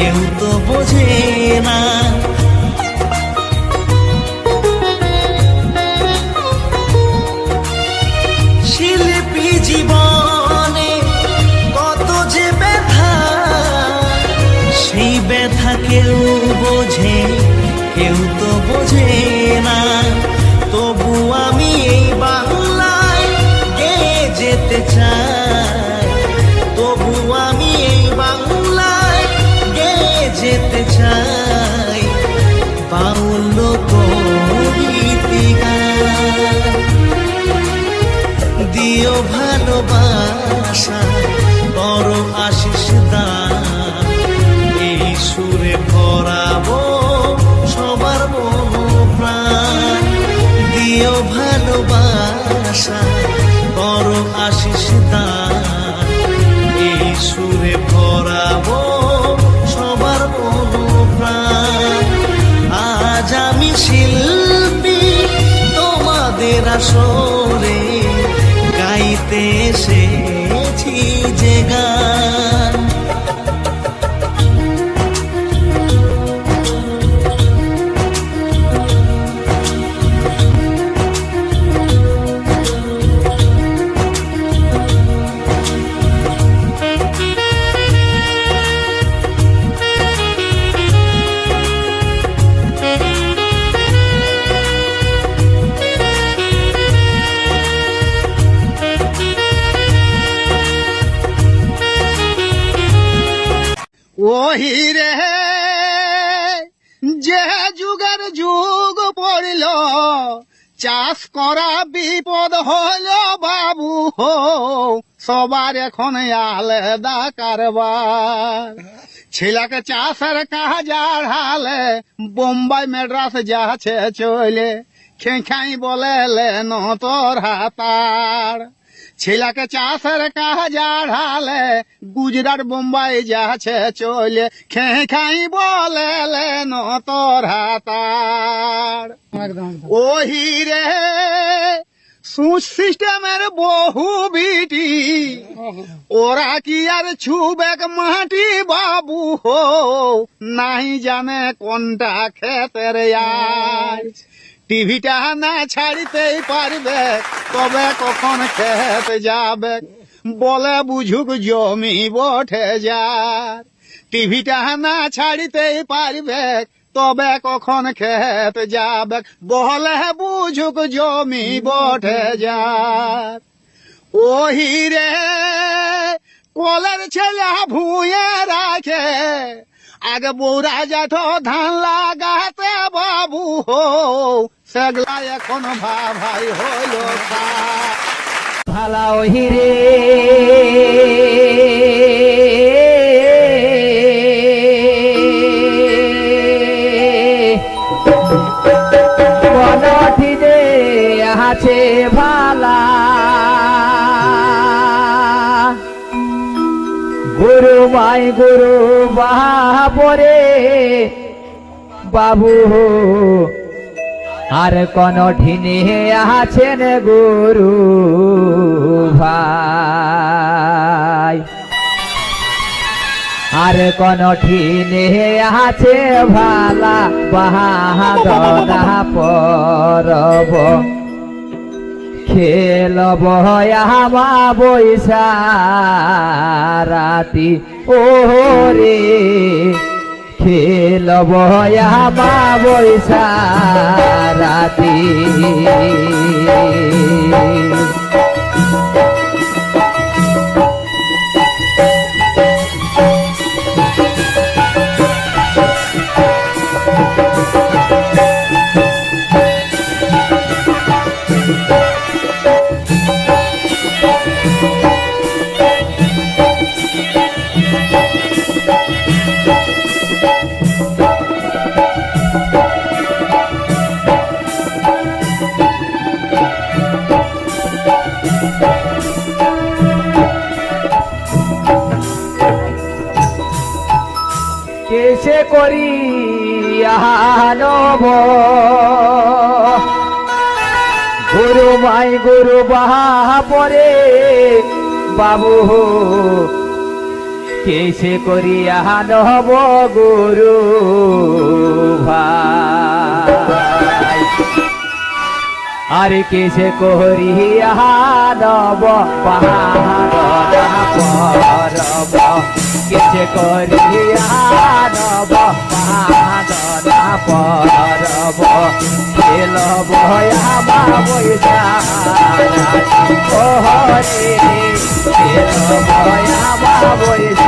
কেউ তো বোঝে ভালোবাসা বড় আশিস এই সুরে ভরাবো সবার আজ আমি শিল্পী তোমাদের আসরে, গাইতে এসেছি যে গান। ওহি রে যে যুগের যুগ পড়িল, চাষ করা বিপদ হল বাবু হো, সবার এখন আলাদা কারবার। ছেলেকে চাষের কাজ আড়ালে বোম্বাই মেড্রাস যাচ্ছে চলে, খেখাই বলে লেন তোর হাতার। ছেলেকে চাষের কাজ আড়ালে গুজরাট, বোম্বাই যাচ্ছে চলে। খেখাই বলে লেন তোর হাতার। ওহি রে সুচ সিস্টেমের বহু বিটি। ওরা কি আর ছুবেক মাটি বাবু হো, নাই জানে কোনটা খেতের আজ টিভিটা না ছাড়িতেই পারবে, তবে কখন খেত যাবে? বলে বুঝুক জমি বঠে যার। টিভিটা না ছাড়িতেই পারবে, তবে কখন খেত যাবে? বলে বুঝুক জমি বঠে যার। ওহি রে, কলের ছেলে ভুঁয়ে রাখে, আগে বৌরা যেত ধান লাগাতে বাবু হো সেগলা এখন ভাই হইল ভালা ওহিরে বনঠিতে আছে ভালা। গুরু মাই গুরু বাহাপরে বাবু আর কোন ঠিনে আছেন গুরু ভাই? আর কোন ঠিনে আছে ভালা বাহাদনা পরব? খেলব আমা বৈশা রাতি ওরে খেলব আমা বৈশা রাতি। করি আনব গুরু মাই গুরু বাহা পরে, বাবু কেসে করিয়া নব গুরু ভাই আরে কেসে করিয়া নব পাহাড় কেসে করিয়া নব পাহাড় পরব। খেল বয়া বৈশা ও হরে খেল বয়া বৈশা